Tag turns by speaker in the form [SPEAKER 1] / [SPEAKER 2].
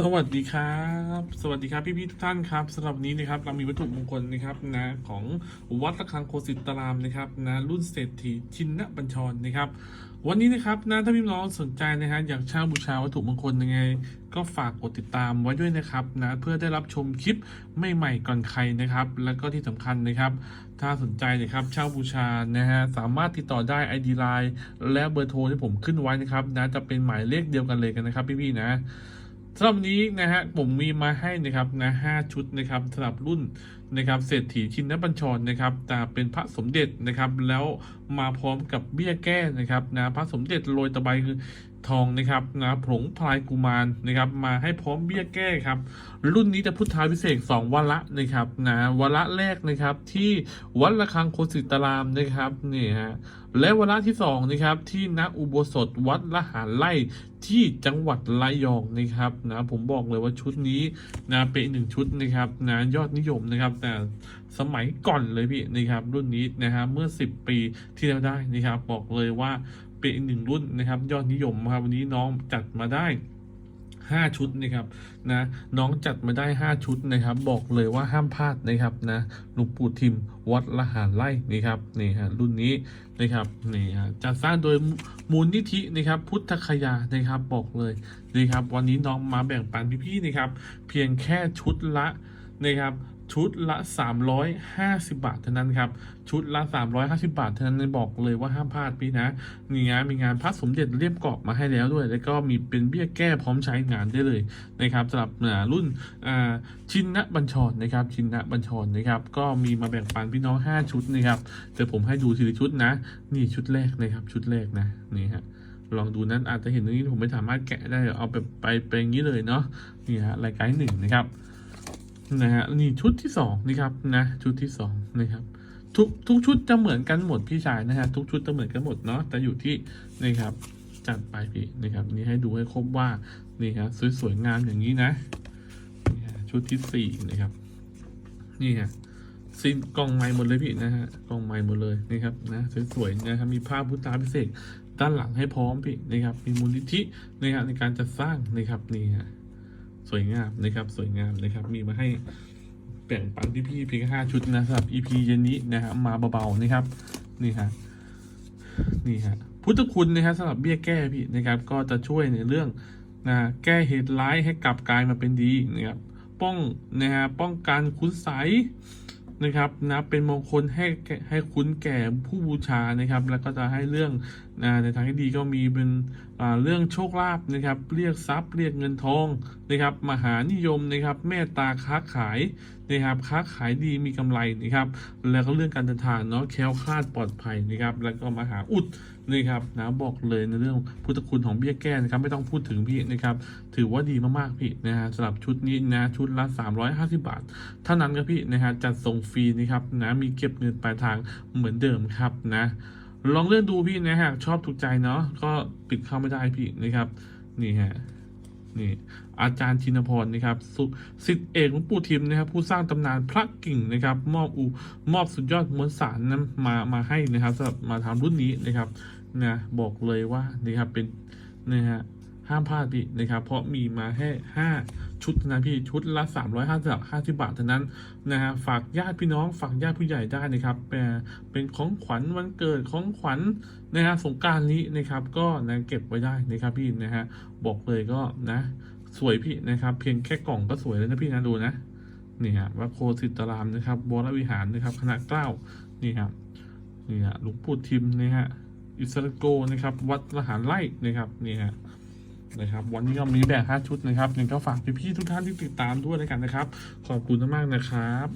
[SPEAKER 1] สวัสดีครับ สวัสดีครับพี่พี่ทุกท่านครับสำหรับนี้นะครับเรามีวัตถุมงคลนะครับนะของวัดระฆังโคสิตรามนะครับนะรุ่นเศรษฐีชินนบัญชรนะครับ วันนี้นะครับนะถ้าพี่น้องสนใจนะฮะอยากเช่าบูชาวัตถุมงคลยังไง ก็ฝากกดติดตามไว้ด้วยนะครับนะเพื่อได้รับชมคลิปใหม่ๆก่อนใครนะครับ แล้วก็ที่สำคัญนะครับ ถ้าสนใจนะครับเช่าบูชานะฮะสามารถติดต่อได้ ID Line และเบอร์โทรที่ผมขึ้นไว้นะครับนะจะเป็นหมายเลขเดียวกันเลยกันนะครับพี่ๆนะ สำหรับนนี้นะฮะผมมีมาให้นะครับนะห้าชุดนะครับสำหรับรุ่นนะครับเศรษฐีชินนบัญชรนะครับแต่เป็นพระสมเด็จนะครับแล้วมาพร้อมกับเบี้ยแก้นะครับนะพระสมเด็จโรยตะไบคือทองนะครับนะผงพลายกุมารนะครับ มาให้พร้อมเบี้ยแก้ครับ รุ่นนี้จะพุทธาพิเศษสองวันละนะครับนะวันละแรกนะครับที่วัดระฆังโคสิตารามนะครับนี่ฮะและวันละที่สองนะครับที่ณอุโบสถวัดละหารไร่ที่จังหวัดระยองนะครับนะผมบอกเลยว่าชุดนี้นะเป็นหนึ่งชุดนะครับนะยอดนิยมนะครับแต่ สมัยก่อนเลยพี่นะครับรุ่นนี้นะฮะเมื่อ 10 ปีที่แล้วได้นะครับบอกเลยว่าเป็นอีกหนึ่งรุ่นนะครับ ยอดนิยมครับวันนี้น้องจัดมาได้ห้าชุดนะครับนะน้องจัดมาได้ห้าชุดนะครับ บอกเลยว่าห้ามพลาดนะครับนะหลวงปู่ทิมวัดละหารไร่นี่ครับนี่ฮะรุ่นนี้นะครับนี่ฮะจัดสร้างโดยมูลนิธินะครับ พุทธคยานะครับบอกเลยนะครับ วันนี้น้องมาแบ่งปันพี่ๆนะครับ เพียงแค่ชุดละนะครับ ชุดละ 350 บาทเท่านั้นครับ ชุดละ 350 บาทเท่านั้นบอกเลยว่าห้ามพลาดพี่นะมีงานมีงานพระสมเด็จเลี่ยมกรอบมาให้แล้วด้วย แล้วก็มีเป็นเบี้ยแก้พร้อมใช้งานได้เลยนะครับสำหรับรุ่นชินนะบัญชรนะครับ ชินนะบัญชรนะครับ ก็มีมาแบ่งปันพี่น้อง 5 ชุดนะครับแต่ผมให้ดูทีละชุดนะ นี่ชุดแรกนะครับ ชุดแรกนะนี่ฮะลองดูนั้นอาจจะเห็นตรงนี้ผมไม่สามารถแกะได้เอาไปไปเป็นอย่างนี้เลยเนาะนี่ฮะรายการหนึ่งนะครับ นะฮะนี่ชุดที่สองนี่ครับนะชุดที่สองนะครับทุกทุกชุดจะเหมือนกันหมดพี่ชายนะฮะทุกชุดจะเหมือนกันหมดเนาะแต่อยู่ที่นี่ครับจัดไปพี่นะครับนี่ให้ดูให้ครบว่านี่ครับสวยๆงามอย่างนี้นะชุดที่สี่นะครับ นี่ฮะซินกล่องไม้หมดเลยพี่นะฮะกล่องไม้หมดเลยนี่ครับนะสวยๆนะครับมีภาพพุทธาพิเศษด้านหลังให้พร้อมพี่นะครับมีมูลนิธินะครับในการจัดสร้างนะครับนี่ฮะ สวยงามนะครับสวยงามนะครับ มีมาให้แบ่งปันพี่พี่ๆเพียงห้าชุดนะสำหรับ EP เย็นนี้นะฮะมาเบาๆนะครับนี่ฮะนี่ฮะพุทธคุณนะครับสำหรับเบี้ยแก้พี่นะครับ ก็จะช่วยในเรื่องนะแก้เหตุร้ายให้กลับกลายมาเป็นดีนะครับป้องนะฮะป้องกันคุณใสย นะครับนะเป็นมงคลให้ให้คุ้นแก่ผู้บูชานะครับ แล้วก็จะให้เรื่องนะในทางที่ดีก็มีเป็นเรื่องโชคลาภนะครับ เรียกทรัพย์เรียกเงินทองนะครับ มหานิยมนะครับเมตตาค้าขายนะครับค้าขายดีมีกำไรนะครับแล้วก็เรื่องการเดินทางเนาะแคล้วคลาดปลอดภัยนะครับแล้วก็มหาอุดนะครับนะบอกเลยในเรื่องพุทธคุณของเบี้ยแก้นะครับไม่ต้องพูดถึงพี่นะครับถือว่าดีมากๆพี่นะฮะสำหรับชุดนี้นะชุดละ 350 บาทเท่านั้นครับพี่นะฮะจัดส่งฟรีนะครับนะมีเก็บเงินปลายทางเหมือนเดิมครับนะลองเลื่อนดูพี่นะฮะชอบถูกใจเนาะก็ปิดเข้าไม่ได้พี่นะครับนี่ฮะ นี่อาจารย์ชินพรนะครับสุสิทธิเอกหลวงปู่ทิมนะครับ ผู้สร้างตำนานพระกิ่งนะครับ มอบอูมอบสุดยอดมวลสารนั้นมามาให้นะครับสำหรับมาทำรุ่นนี้นะครับนะบอกเลยว่านี่ครับเป็นนะฮะ ห้ามพลาดพี่นะครับ เพราะมีมาแค่ห้าชุดเท่านั้นพี่ชุดละสามร้อยห้าสิบห้าสิบบาทเท่านั้นนะฮะฝากญาติพี่น้องฝากญาติผู้ใหญ่ได้นะครับเป็นเป็นของขวัญวันเกิดของขวัญนะฮะสงการนี้นะครับ ก็นะเก็บไว้ได้นะครับพี่นะฮะบอกเลยก็นะสวยพี่นะครับ เพียงแค่กล่องก็สวยแล้วนะพี่นะดูนะนี่ฮะวัดโคสิตรามนะครับวรวิหารนะครับขนาดเก้านี่ครับนี่ฮะหลวงปู่ทิมนะฮะอิสระโกนะครับ วัดละหารไร่นะครับนี่ฮะ นะครับ วันนี้ก็มีแบ่งห้าชุดนะครับยังก็ฝากพี่ๆทุกท่านที่ติดตามด้วยแล้วกันนะครับ ขอบคุณมากๆนะครับ